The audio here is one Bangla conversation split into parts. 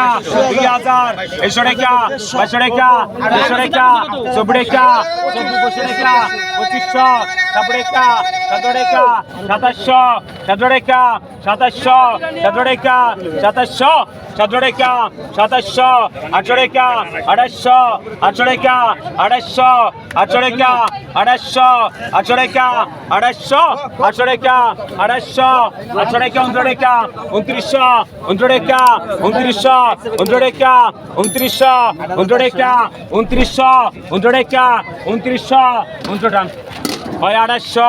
টাকা দুই হাজার এশো টাকা বাইশশো টাকা দেড়শো টাকা চব্বিশ টাকা চব্বিশশো টাকা পঁচিশশো ছাব্বিশ টাকা সতেরোকা সাতাশশো সতেরোকা সাতাশশো সতেরোকা সাতাশশো সতেরোকা সাতাশশো আঠেরোকা আড়াইশো আঠেরোকা আড়াইশো আঠেরোকা আড়াইশো আঠেরোকা আড়াইশো আঠেরোকা আড়াইশো আঠেরোকা উনরেকা উনত্রিশশো উনরেকা উনত্রিশশো উনরেকা উনত্রিশশো উনরেকা উনত্রিশশো উনরেকা উনত্রিশশো উনত্রাম হয় আড়াইশো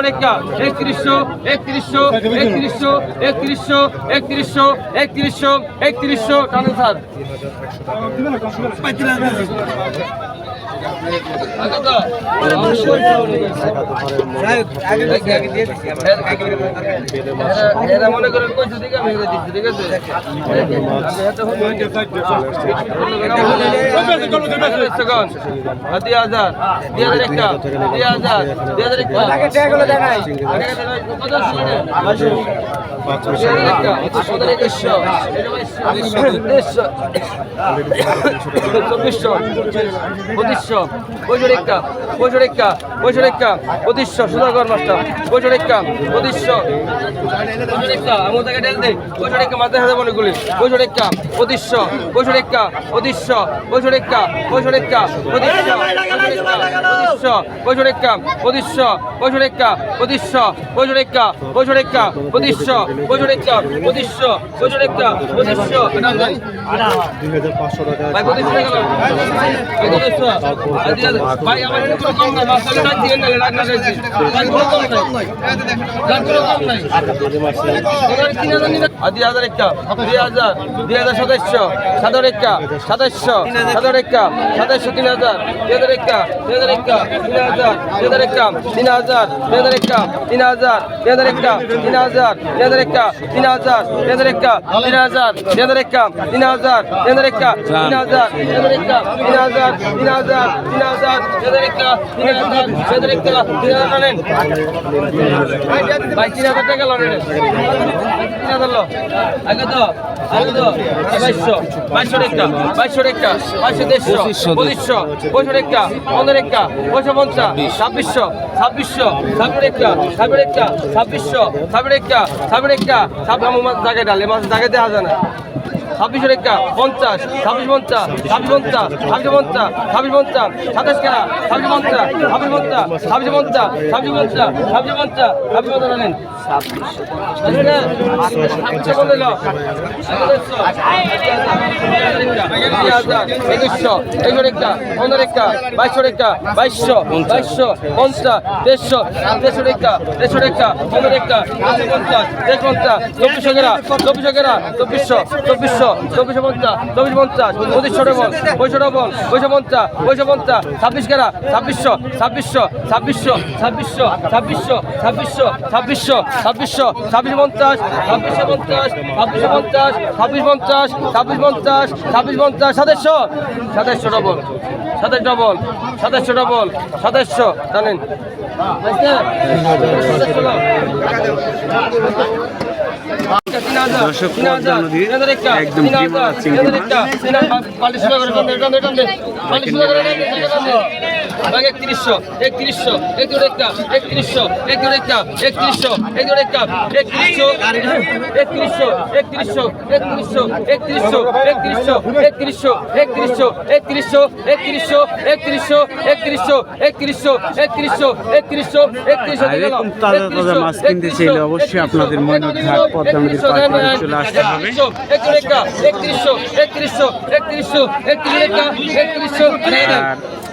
টাকা একত্রিশশো একত্রিশশো একত্রিশশো একত্রিশশো একত্রিশশো একত্রিশশো একত্রিশশো টানেন স্যার মনে করেন কইছে ঠিক আছে ঠিক আছে দুই হাজার দুই হাজার একটা দুই হাজার দুই হাজার চব্বিশশো পঁচিশশো পঁয়ষট্টিকা পঁয়ষট্টিকা পঁয়ষট্টিকা পঁচিশশো সুধাকর মাস্টার পঁয়ষট্টিকা পঁচিশশো আমার তাকে ঢেল দে পঁয়ষট্টিকা মাথায় হাতে মনেগুলি পঁয়ষট্টিকা পঁচিশশো পঁয়ষট্টিকা পঁচিশশো পঁয়ষট্টিকা পঁয়ষট্টিকা পঁচিশশো পঁয়ষট্টিকা পঁচিশশো পঁয়ষট্টিকা পঁচিশশো পঁয়ষট্টিকা পঁচিশশো পঁয়ষো রেখা পঁচিশশো রেখা পঁচিশশো রেখা পঁচিশশো ভাই কত টাকা ভাই আমার কোনো কম না মাছ টাকা দিয়ে না রাখ না যাইছি ভাই কোনো কম নাই। রাখ কোনো কম নাই। আদি হাজার একটা দুই হাজার দুই হাজার সাতাশশো সাতার একটা সাতাশশো সাতার একটা সাতাশশো তিন হাজার দুই হাজার একটা দুই হাজার একটা তিন হাজার দুই হাজার একটা তিন হাজার দুই হাজার একটা তিন হাজার দুই হাজার একটা তিন হাজার দুই হাজার একটা তিন হাজার দুই হাজার একটা তিন হাজার দুই হাজার একটা তিন হাজার দুই হাজার একটা তিন হাজার দুই হাজার একটা তিন হাজার তিন হাজার তিন হাজার দুই হাজার একটা তিন হাজার দুই হাজার একটা তিন হাজার নেন ভাই তিন হাজার টাকা তিন হাজার লো আগে তো আগে তো বাইশশো বাইশশো টাকা বাইশশো টাকা বাইশশো দেড়শো পঁচিশশো পঁয়ষো টাকা পনেরো পয়সা পঞ্চাশ ছাব্বিশশো ছাব্বিশশো ছাব্বিশ ছাব্বিশ ছাব্বিশশো সাবরেকটা সাবরেকটা। সাবরাম জায়গায় ডালে মাছ জায়গায় দেওয়া যায় না। ছাব্বিশ টাকা পঞ্চাশ, ছাব্বিশ পঞ্চাশ ছাব্বিশ পঞ্চাশ ছাব্বিশ পঞ্চাশ ছাব্বিশ পঞ্চাশ সাতাশ টাকা ছাব্বিশ পঞ্চাশ ছাব্বিশ পঞ্চাশ ছাব্বিশ পঞ্চাশ ছাব্বিশ পঞ্চাশ ছাব্বিশ পঞ্চাশ ছাব্বিশ পঞ্চাশ। নেন চব্বিশশো চব্বিশশো। চব্বিশশো পঞ্চাশ চব্বিশ পঞ্চাশ পঁচিশশো ডবল পঁয়শো ডবল পঁয়শো পঞ্চাশ পঁয়শো পঞ্চাশ, ছাব্বিশ গেরা ছাব্বিশশো ছাব্বিশশো ছাব্বিশশো ছাব্বিশশো ছাব্বিশশো ছাব্বিশশো ছাব্বিশশো ছাব্বিশশো ছাব্বিশ পঞ্চাশ, ছাব্বিশশো পঞ্চাশ ছাব্বিশশো পঞ্চাশ, ছাব্বিশ পঞ্চাশ ছাব্বিশ পঞ্চাশ ছাব্বিশ পঞ্চাশ, সাতাশশো সাতাশশো ডবল সাতাশ ডবল সাতাশশো ডবল সাতাশশো জানেন দর্শক পদ্মা নদীর একদম চিংড়ি। মাছ চিংড়ি মাছ ভাগ একত্রিশশো একত্রিশশো একত্রিশ একটা একত্রিশশো একত্রিশ একটা একত্রিশশো একত্রিশ একটা একত্রিশশো একত্রিশশো একত্রিশশো একত্রিশশো একত্রিশশো একত্রিশশো একত্রিশশো একত্রিশশো একত্রিশশো একত্রিশশো একত্রিশশো একত্রিশশো একত্রিশশো একত্রিশশো একত্রিশশো একত্রিশশো এরকম তাজা তাজা মাছ কিনতে চাইলে অবশ্যই আপনাদের ময়ূরঘাট পদ্মা নদীর পাড়ে পাড়ে চলে আসতে হবে একত্রিশশো একত্রিশশো একত্রিশশো একত্রিশশো একত্রিশশো একত্রিশশো আর